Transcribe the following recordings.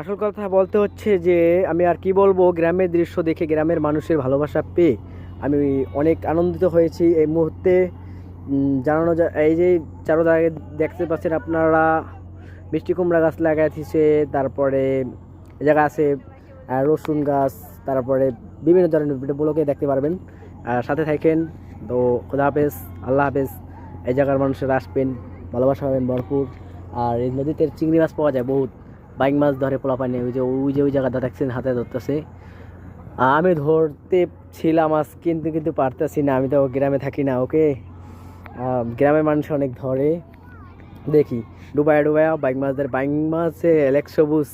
আসল কথা বলতে হচ্ছে যে, আমি আর কি বলব, গ্রামের দৃশ্য দেখে গ্রামের মানুষের ভালোবাসা পেয়ে আমি অনেক আনন্দিত হয়েছি। এই মুহূর্তে জানানো এই যে চারোদিকে দেখতে পাচ্ছেন আপনারা, মিষ্টি কুমড়া গাছ লাগাইছে, তারপরে জায়গা আছে রসুন গাছ, তারপরে বিভিন্ন ধরনের ভিডিওগুলোকে দেখতে পারবেন। আর সাথে থাকেন, তো খোদা হাফেজ, আল্লাহ হাফেজ, এই জায়গার মানুষেরা আসবেন ভালোবাসা পাবেন ভরপুর। আর এই নদীতে চিংড়ি মাছ পাওয়া যায় বহুত। বাইক মাছ ধরে পোলা পানি ওই যে ওই যে, ওই জায়গাটা দেখছেন হাতে ধরতেছে। আমি ধরতে ছিলাম আজ, কিন্তু কিন্তু পারতেছি না, আমি তো গ্রামে থাকি না, ওকে? গ্রামের মানুষ অনেক ধরে। দেখি ডুবায়া ডুবায়া বাইক মাছ ধরে, বাইক মাছে এলেক সবুজ,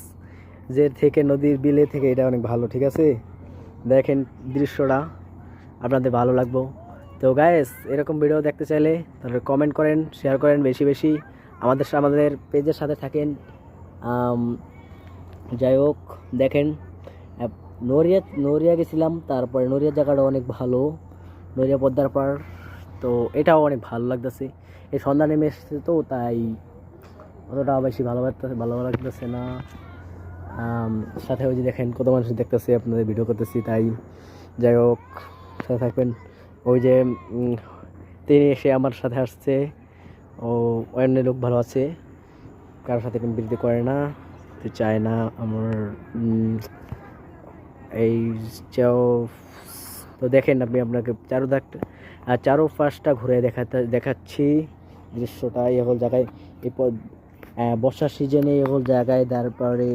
যে থেকে নদীর বিলে থেকে, এটা অনেক ভালো, ঠিক আছে? দেখেন দৃশ্যটা, আপনাদের ভালো লাগবো। তো গায়েস এরকম ভিডিও দেখতে চাইলে তাহলে কমেন্ট করেন শেয়ার করেন বেশি বেশি। আমাদের আমাদের পেজের সাথে থাকেন। যাই হোক, দেখেন নড়িয়া নড়িয়া গেছিলাম, তারপরে নড়িয়া জায়গাটা অনেক ভালো, নড়িয়া পদ্মার পাড়, তো এটাও অনেক ভালো লাগতেছে। এই সন্ধ্যা নেমে এসেছে তো, তাই অতটা বেশি ভালো লাগতেছে ভালো লাগতেছে না। সাথে ওই যে দেখেন, কত মানুষ দেখতেছে, আপনাদের ভিডিও করতেছি, তাই যাই হোক, সাথে থাকবেন। ওই যে তিনি এসে আমার সাথে আসছে, ও অন্য লোক ভালো আছে। কারোর সাথে বিরতি করে না, তো চায় না আমার এই চাও, তো দেখেন আপনি আপনাকে চারো দাগটা আর চারো পাশটা ঘুরে দেখাতে, দেখাচ্ছি দৃশ্যটা, এই হল জায়গায়, এই প- বর্ষার সিজনে এই হল জায়গায়, তারপরে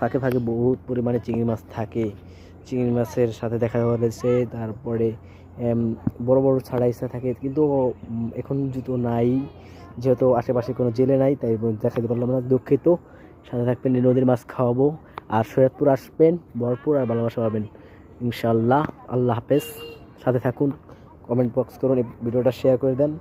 ফাঁকে ফাঁকে বহুত পরিমাণে চিংড়ি মাছ থাকে। চিংড়ি মাছের সাথে দেখা হয়েছে তারপরে এম, বড় ছাড়া ইচ্ছা থাকে কিন্তু এখন জুতো নাই যেহেতু আশেপাশে কোনো জেলে নাই তাই দেখাতে পারলাম না দুঃখিত। সাথে থাকবেন নদীর মাছ খাওয়াবো। আর সৈয়দপুর আসবেন ভরপুর আর ভালোবাসা পাবেন ইনশাল্লাহ আল্লাহ হাফেজ। সাথে থাকুন কমেন্ট বক্স করুন ভিডিওটা শেয়ার করে দেন।